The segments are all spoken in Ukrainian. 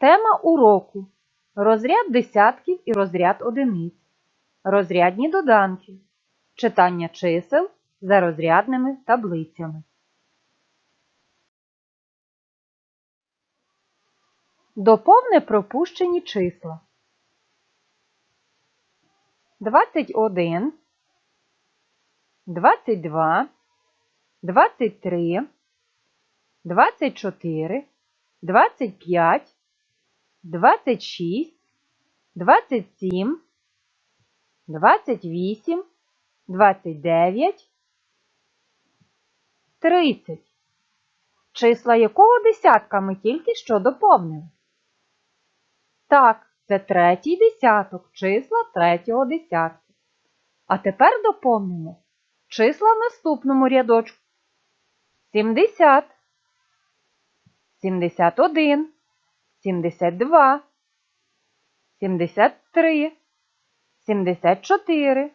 Тема уроку. Розряд десятків і розряд одиниць, розрядні доданки, читання чисел за розрядними таблицями. Доповне пропущені числа. 21, 22, 23, 24, 25, 26, 27, 28, 29, 30. Числа якого десятка ми тільки що доповнили? Так, це третій десяток, числа третього десятка. А тепер доповнимо числа в наступному рядочку. 70, 71, 72, 73, 74,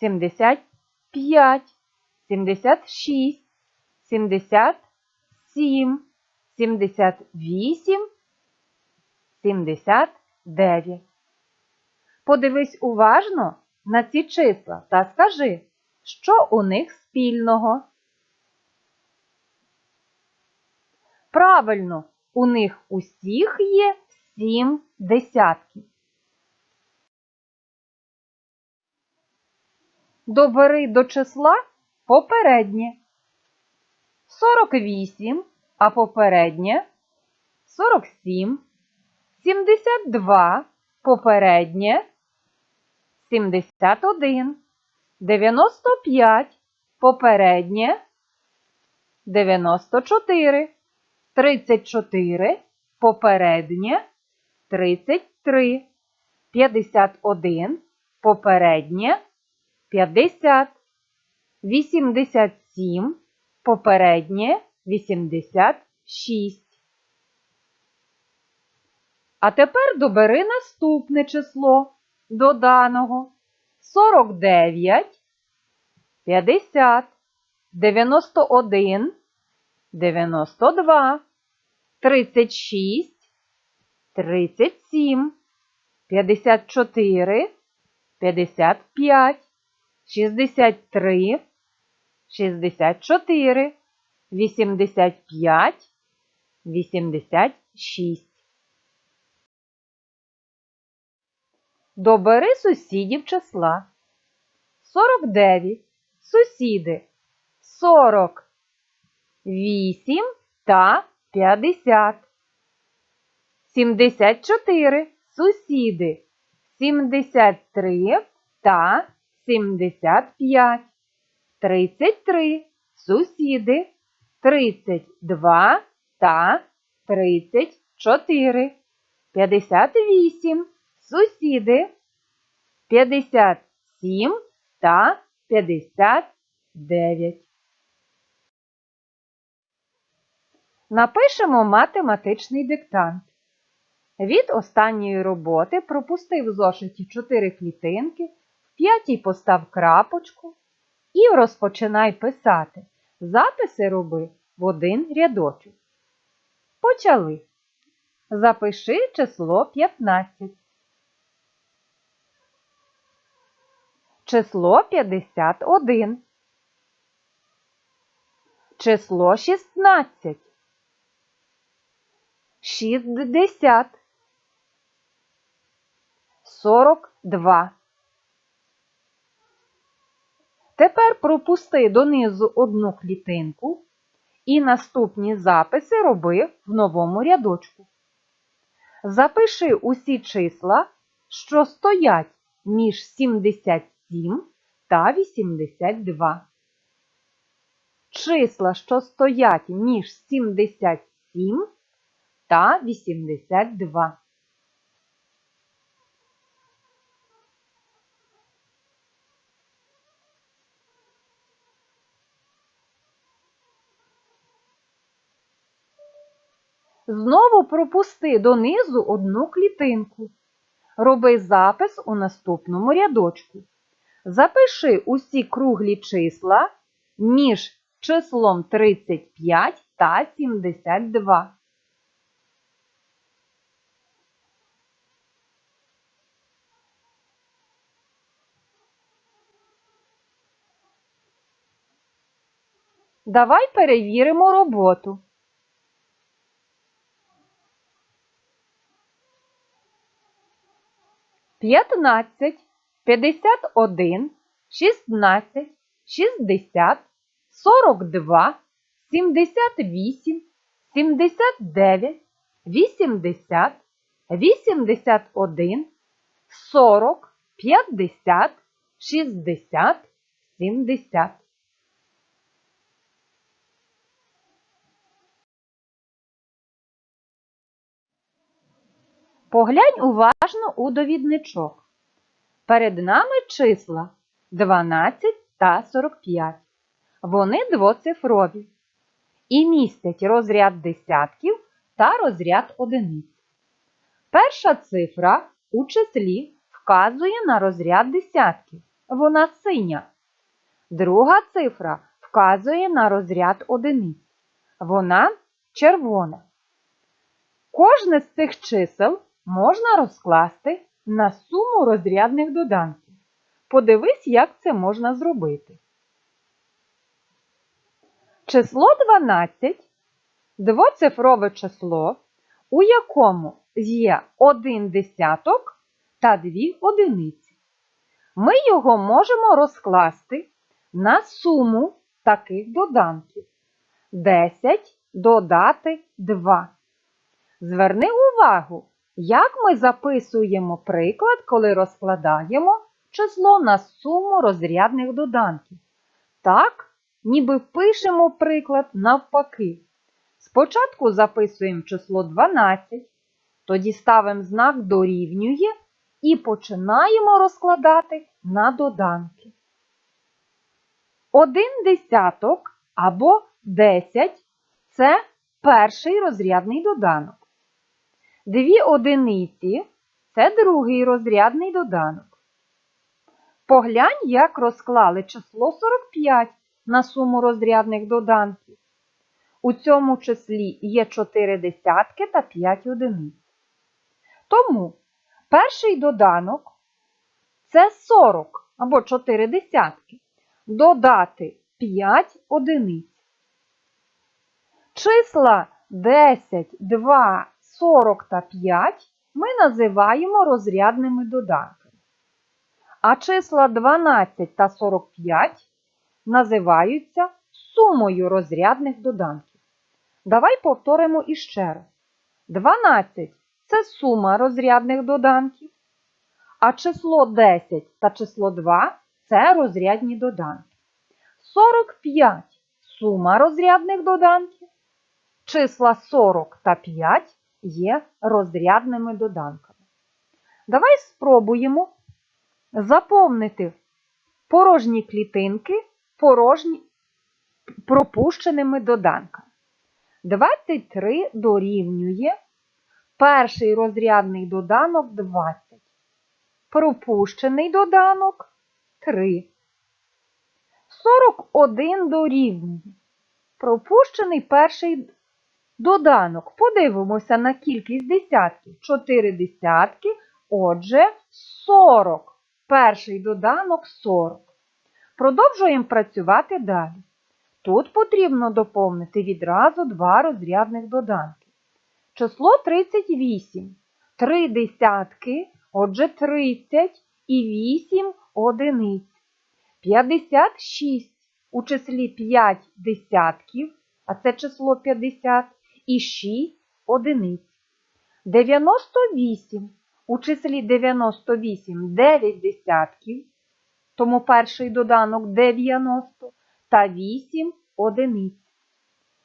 75, 76, 77, 78, 79. Подивись уважно на ці числа та скажи, що у них спільного. Правильно, у них усіх є сім десятків. Добери до числа попереднє. 48, а попереднє 47, 72, попереднє 71, 95, попереднє 94, 34, попереднє 33, 51, попереднє 50, 87, попереднє 86. А тепер добери наступне число доданого 49, 50, 91, 92, 36, 37, 54, 55, 63, 64, 85, 86. Добери сусідів числа. 49. Сусіди. 40, 8 та 50. 74. Сусіди. 73 та 75. 33. Сусіди. 32 та 34. 58. Сусіди. 57 та 59. Напишемо математичний диктант. Від останньої роботи пропусти в зошиті 4 клітинки, в п'ятій постав крапочку і розпочинай писати. Записи роби в один рядочок. Почали. Запиши число 15. Число 51. Число 16. 60. 42. Тепер пропусти донизу одну клітинку і наступні записи роби в новому рядочку. Запиши усі числа, що стоять між 77 та 82. Числа, що стоять між 77 та 82. Знову пропусти донизу одну клітинку. Роби запис у наступному рядочку. Запиши усі круглі числа між числом 35 та 72. Давай перевіримо роботу. П'ятнадцять, п'ятдесят один, шістнадцять, шістдесят, сорок два, сімдесят вісім, сімдесят дев'ять, вісімдесят, вісімдесят один, сорок, п'ятдесят, шістдесят, сімдесят. Поглянь уважно у довідничок. Перед нами числа 12 та 45. Вони двоцифрові і містять розряд десятків та розряд одиниць. Перша цифра у числі вказує на розряд десятків. Вона синя. Друга цифра вказує на розряд одиниць. Вона червона. Кожне з цих чисел можна розкласти на суму розрядних доданків. Подивись, як це можна зробити. Число 12 двоцифрове число, у якому є один десяток та дві одиниці. Ми його можемо розкласти на суму таких доданків. 10 додати 2. Зверни увагу, як ми записуємо приклад, коли розкладаємо число на суму розрядних доданків. Так, ніби пишемо приклад навпаки. Спочатку записуємо число 12, тоді ставимо знак дорівнює і починаємо розкладати на доданки. Один десяток або 10 це перший розрядний доданок. Дві одиниці це другий розрядний доданок. Поглянь, як розклали число 45 на суму розрядних доданків. У цьому числі є 4 десятки та 5 одиниць. Тому перший доданок це 40 або 4 десятки. Додати 5 одиниць. Числа 10, 2, 40 та 5 ми називаємо розрядними доданками. А числа 12 та 45 називаються сумою розрядних доданків. Давай повторимо іще раз. 12 це сума розрядних доданків, а число 10 та число 2 це розрядні доданки. 45 сума розрядних доданків. Числа 40 та 5 є розрядними доданками. Давай спробуємо заповнити порожні клітинки порожні пропущеними доданками. 23 дорівнює перший розрядний доданок 20. Пропущений доданок 3. 41 дорівнює. Пропущений перший доданок. Подивимося на кількість десятків. 4 десятки, отже, 40. Перший доданок 40. Продовжуємо працювати далі. Тут потрібно доповнити відразу два розрядних доданки. Число 38. 3 десятки, отже 30 і 8 одиниць. 56 у числі 5 десятків, а це число 50, і 6 одиниць. 98 у числі 98 9 десятків, тому перший доданок 90 та 8 одиниць.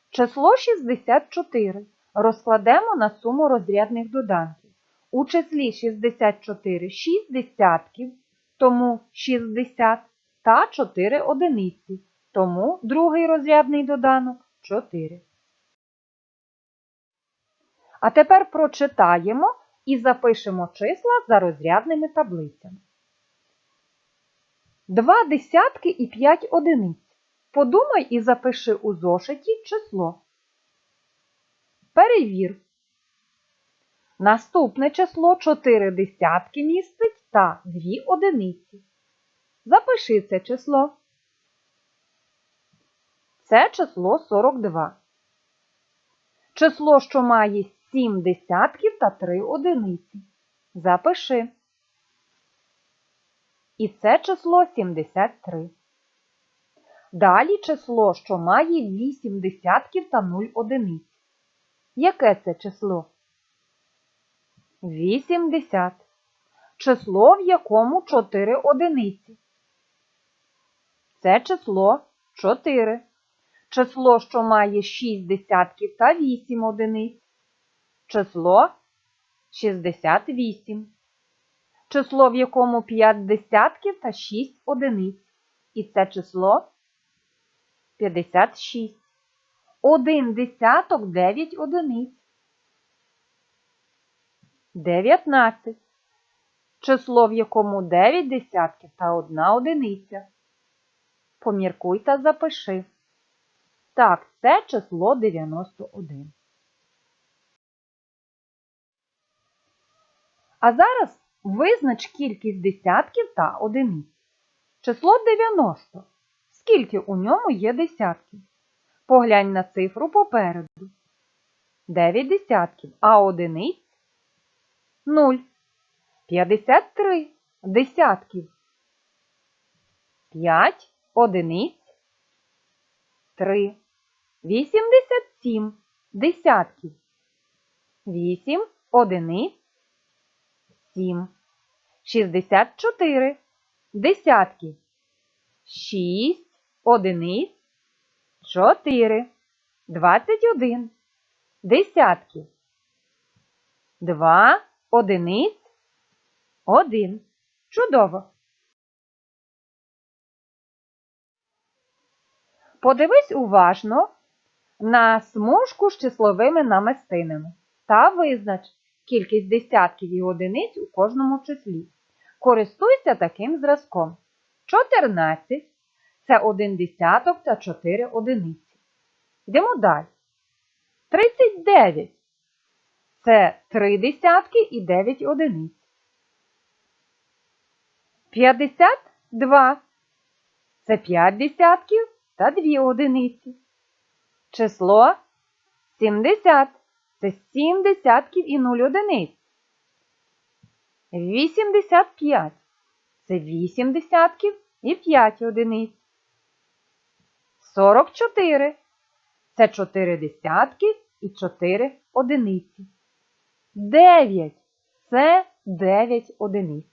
Число 64 розкладемо на суму розрядних доданків. У числі 64 6 десятків, тому 60 та 4 одиниці, тому другий розрядний доданок 4. А тепер прочитаємо і запишемо числа за розрядними таблицями. Два десятки і 5 одиниць. Подумай і запиши у зошиті число. Перевір. Наступне число 4 десятки містить та 2 одиниці. Запиши це число. Це число 42. Число, що має 7 десятків та 3 одиниці. Запиши. І це число 73. Далі число, що має 8 десятків та 0 одиниць. Яке це число? 80. Число, в якому 4 одиниці. Це число 4. Число, що має 6 десятків та 8 одиниць. Число 68. Число, в якому 5 десятків та 6 одиниць. І це число 56. Один десяток 9 одиниць. 19. Число, в якому 9 десятків та 1 одиниця. Поміркуй та запиши. Так, це число 91. А зараз визнач кількість десятків та одиниць. Число 90. Скільки у ньому є десятків? Поглянь на цифру попереду. 9 десятків, а одиниць 0. 53 десятків. 5 одиниць 3. 87 десятків. 8 одиниць 7. 64 десятків. 6 одиниць 4. 21 десятків. 2 одиниць 1. Чудово. Подивись уважно на смужку з числовими намистинами та визнач кількість десятків і одиниць у кожному числі. Користуйся таким зразком. 14 це 1 десяток та 4 одиниці. Йдемо далі. 39 це 3 десятки і 9 одиниць. 52 це 5 десятків та 2 одиниці. Число 70 це 7 десятків і 0 одиниць. 85 це 8 десятків і 5 одиниць. 44 це 4 десятки і 4 одиниці. 9 це 9 одиниць.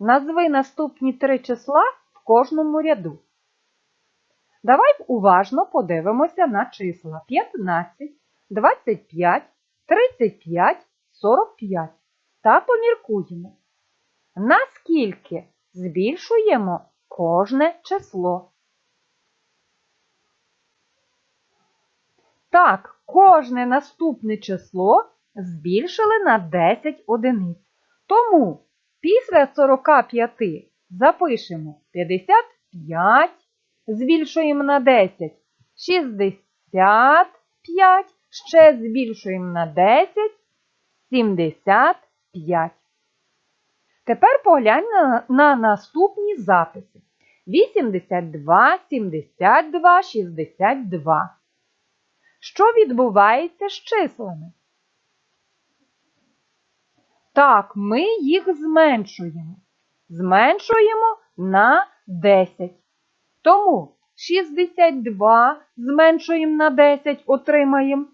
Назви наступні три числа в кожному ряду. Давай уважно подивимося на числа 15, 25, 35, 45 та поміркуємо, наскільки збільшуємо кожне число. Так, кожне наступне число збільшили на 10 одиниць. Тому після 45 запишемо 55, збільшуємо на 10, 65, ще збільшуємо на 10, 75. Тепер поглянь на, на наступні записи. 82, 72, 62. Що відбувається з числами? Так, ми їх зменшуємо. Зменшуємо на 10. Тому 62 зменшуємо на 10, отримаємо.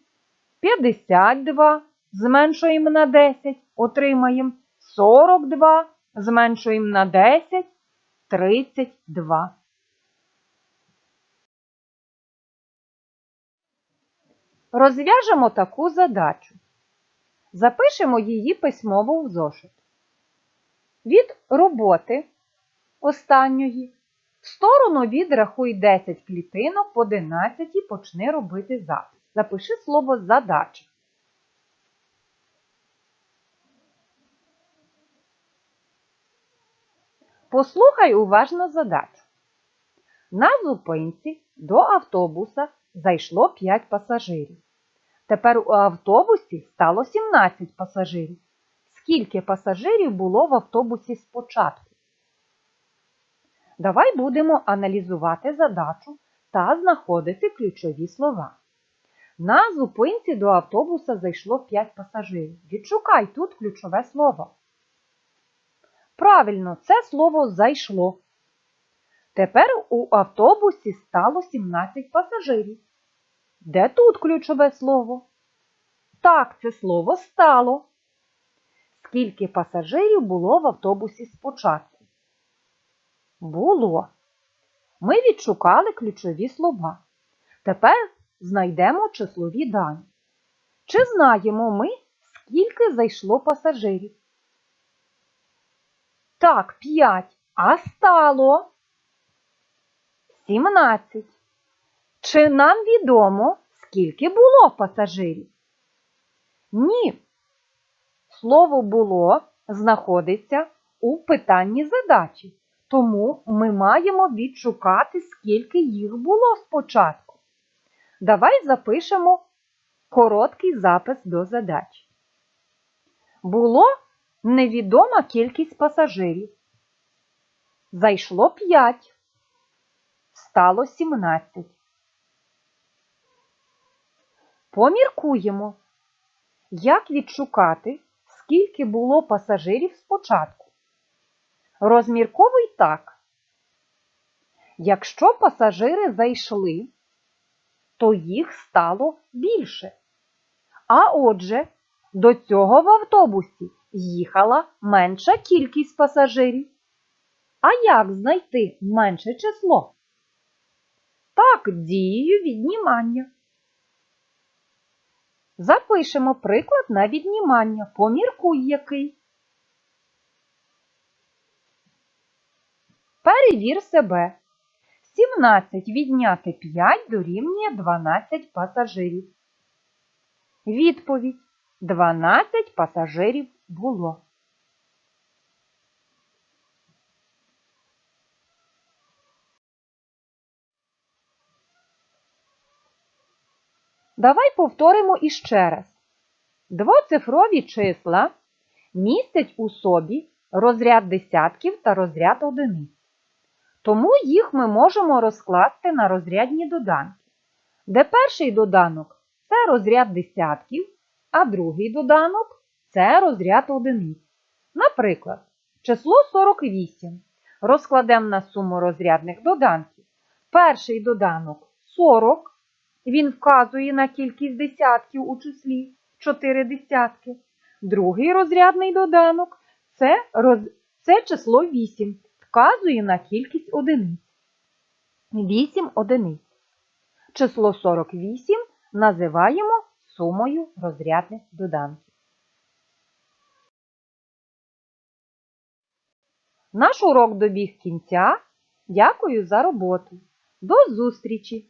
52 зменшуємо на 10, отримаємо. 42 зменшуємо на 10, 32. Розв'яжемо таку задачу. Запишемо її письмово в зошит. Від роботи останньої в сторону відрахуй 10 клітинок, в 11 і почни робити запис. Запиши слово задача. Послухай уважно задачу. На зупинці до автобуса зайшло 5 пасажирів. Тепер у автобусі стало 17 пасажирів. Скільки пасажирів було в автобусі спочатку? Давай будемо аналізувати задачу та знаходити ключові слова. На зупинці до автобуса зайшло 5 пасажирів. Відшукай тут ключове слово. Правильно, це слово зайшло. Тепер у автобусі стало 17 пасажирів. Де тут ключове слово? Так, це слово стало. Скільки пасажирів було в автобусі спочатку? Було. Ми відшукали ключові слова. Тепер знайдемо числові дані. Чи знаємо ми, скільки зайшло пасажирів? Так, 5. А стало 17. Чи нам відомо, скільки було пасажирів? Ні. Слово було знаходиться у питанні задачі, тому ми маємо відшукати, скільки їх було спочатку. Давай запишемо короткий запис до задачі. Було невідома кількість пасажирів. Зайшло 5. Стало 17. Поміркуємо, як відшукати, скільки було пасажирів спочатку. Розмірковуй так. Якщо пасажири зайшли, то їх стало більше. А отже, до цього в автобусі їхала менша кількість пасажирів. А як знайти менше число? Так, дією віднімання. Запишемо приклад на віднімання. Поміркуй який. Перевір себе. 17 відняти 5 дорівнює 12 пасажирів. Відповідь. 12 пасажирів було. Давай повторимо іще раз. Двоцифрові числа містять у собі розряд десятків та розряд одиниць. Тому їх ми можемо розкласти на розрядні доданки, де перший доданок це розряд десятків, а другий доданок це розряд одиниць. Наприклад, число 48 розкладемо на суму розрядних доданків. Перший доданок 40, він вказує на кількість десятків у числі 4 десятки. Другий розрядний доданок це, роз... це число 8, вказує на кількість одиниць. 8 одиниць. Число 48 називаємо сумою розрядних доданків. Наш урок добіг кінця. Дякую за роботу. До зустрічі!